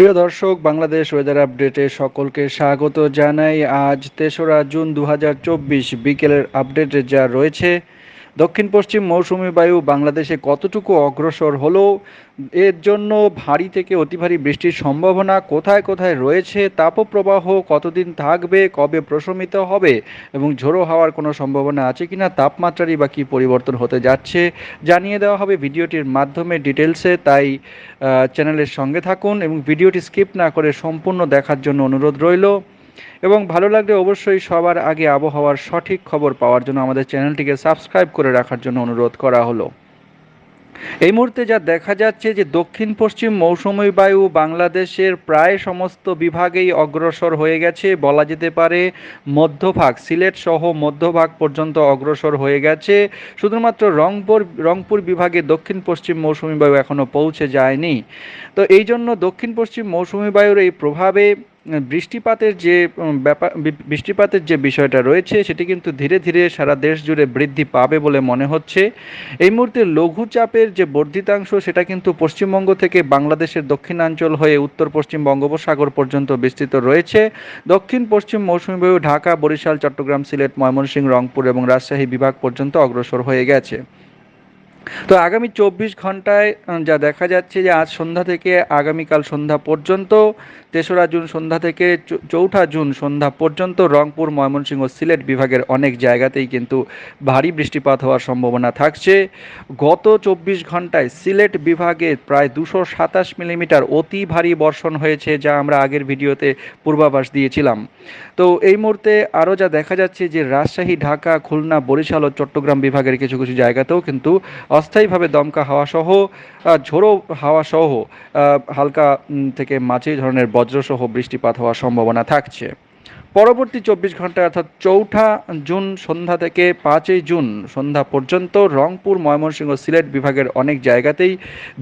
প্রিয় দর্শক, বাংলাদেশ ওয়েদার আপডেটে সকলকে স্বাগত জানাই। আজ তেসরা জুন দু হাজার চব্বিশ বিকেলের আপডেটে যা রয়েছে দক্ষিণ পশ্চিম মৌসুমি বায়ু বাংলাদেশে কতটুকু অগ্রসর হলো? এর জন্য ভারী থেকে অতি ভারী বৃষ্টির সম্ভাবনা কোথায় কোথায় রয়েছে? তাপপ্রবাহ কতদিন থাকবে? কবে প্রশমিত হবে? এবং ঝোড়ো হওয়ার কোনো সম্ভাবনা আছে কিনা? তাপমাত্রারই বা কী পরিবর্তন হতে যাচ্ছে? জানিয়ে দেওয়া হবে ভিডিওটির মাধ্যমে ডিটেলসে তাই চ্যানেলের সঙ্গে থাকুন এবং ভিডিওটি স্কিপ না করে সম্পূর্ণ দেখার জন্য অনুরোধ রইল। এবং ভালো লাগলে অবশ্যই সবার আগে আবহাওয়ার সঠিক খবর পাওয়ার জন্য আমাদের চ্যানেলটিকে সাবস্ক্রাইব করে রাখার জন্য অনুরোধ করা হলো। এই মুহূর্তে যা দেখা যাচ্ছে যে দক্ষিণ পশ্চিম মৌসুমী বায়ু বাংলাদেশের প্রায় সমস্ত বিভাগেই অগ্রসর হয়ে গেছে। বলা যেতে পারে মধ্যভাগ, সিলেট সহ মধ্যভাগ পর্যন্ত অগ্রসর হয়ে গেছে। শুধুমাত্র রংপুর রংপুর বিভাগে দক্ষিণ পশ্চিম মৌসুমী বায়ু এখনও পৌঁছে যায়নি। তো এই জন্য দক্ষিণ পশ্চিম মৌসুমী বায়ুর এই প্রভাবে বৃষ্টিপাতের যে ব্যাপার বৃষ্টিপাতের যে বিষয়টা রয়েছে, সেটি কিন্তু ধীরে ধীরে সারা দেশ জুড়ে বৃদ্ধি পাবে বলে মনে হচ্ছে। এই মুহূর্তে লঘুচাপের যে বর্ধিতাংশ, সেটা কিন্তু পশ্চিমবঙ্গ থেকে বাংলাদেশের দক্ষিণাঞ্চল হয়ে উত্তর পশ্চিম বঙ্গোপসাগর পর্যন্ত বিস্তৃত রয়েছে। দক্ষিণ পশ্চিম মৌসুমী বায়ু ঢাকা, বরিশাল, চট্টগ্রাম, সিলেট, ময়মনসিংহ, রংপুর এবং রাজশাহী বিভাগ পর্যন্ত অগ্রসর হয়ে গেছে। তো আগামী চব্বিশ ঘন্টায় যা দেখা যাচ্ছে যে আজ সন্ধ্যা থেকে আগামীকাল সন্ধ্যা পর্যন্ত, তেসরা জুন সন্ধ্যা থেকে চৌঠা জুন সন্ধ্যা পর্যন্ত রংপুর, ময়মনসিংহ সিলেট বিভাগের অনেক জায়গাতেই কিন্তু ভারী বৃষ্টিপাত হওয়ার সম্ভাবনা থাকছে। গত চব্বিশ ঘন্টায় সিলেট বিভাগে প্রায় দুশো সাতাশ মিলিমিটার অতি ভারী বর্ষণ হয়েছে, যা আমরা আগের ভিডিওতে পূর্বাভাস দিয়েছিলাম। তো এই মুহূর্তে আরও যা দেখা যাচ্ছে যে রাজশাহী, ঢাকা, খুলনা, বরিশাল ও চট্টগ্রাম বিভাগের কিছু কিছু জায়গাতেও কিন্তু অস্থায়ীভাবে দমকা হাওয়া সহ ঝোড়ো হাওয়া সহ হালকা থেকে মাঝি ধরনের বজ্রসহ বৃষ্টিপাত হওয়ার সম্ভাবনা থাকছে। পরবর্তী চব্বিশ ঘণ্টা অর্থাৎ চৌঠা জুন সন্ধ্যা থেকে পাঁচই জুন সন্ধ্যা পর্যন্ত রংপুর, ময়মনসিংহ, সিলেট বিভাগের অনেক জায়গাতেই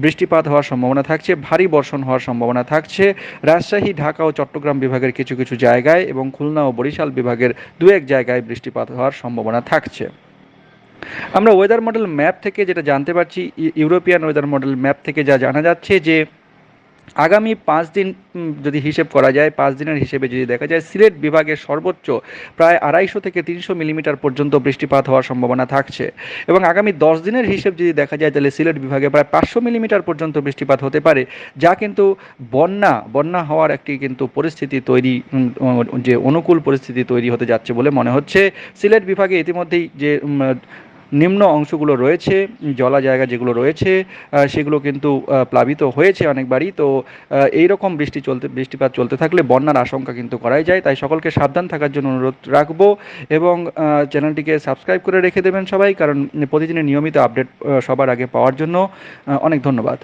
বৃষ্টিপাত হওয়ার সম্ভাবনা থাকছে, ভারী বর্ষণ হওয়ার সম্ভাবনা থাকছে। রাজশাহী, ঢাকা ও চট্টগ্রাম বিভাগের কিছু কিছু জায়গায় এবং খুলনা ও বরিশাল বিভাগের দু এক জায়গায় বৃষ্টিপাত হওয়ার সম্ভাবনা থাকছে। আমরা ওয়েদার মডেল ম্যাপ থেকে যেটা জানতে পারছি ইউরোপিয়ান ওয়েদার মডেল ম্যাপ থেকে যা জানা যাচ্ছে যে, আগামী পাঁচ দিন যদি হিসেব করা যায়, পাঁচ দিনের হিসেবে যদি দেখা যায়, সিলেট বিভাগের সর্বোচ্চ প্রায় আড়াইশো থেকে তিনশো মিলিমিটার পর্যন্ত বৃষ্টিপাত হওয়ার সম্ভাবনা থাকছে। এবং আগামী দশ দিনের হিসেব যদি দেখা যায়, তাহলে সিলেট বিভাগে প্রায় পাঁচশো মিলিমিটার পর্যন্ত বৃষ্টিপাত হতে পারে, যা কিন্তু বন্যা বন্যা হওয়ার একটি কিন্তু পরিস্থিতি তৈরি যে অনুকূল পরিস্থিতি তৈরি হতে যাচ্ছে বলে মনে হচ্ছে। সিলেট বিভাগে ইতিমধ্যেই যে নিম্ন অংশগুলো রয়েছে, জলা জায়গা যেগুলো রয়েছে সেগুলো কিন্তু প্লাবিত হয়েছে অনেকবারই। তো এইরকম বৃষ্টি চলতে, বৃষ্টিপাত চলতে থাকলে বন্যার আশঙ্কা কিন্তু করাই যায়। তাই সকলকে সাবধান থাকার জন্য অনুরোধ রাখব এবং চ্যানেলটিকে সাবস্ক্রাইব করে রেখে দেবেন সবাই, কারণ প্রতিদিনের নিয়মিত আপডেট সবার আগে পাওয়ার জন্য অনেক ধন্যবাদ।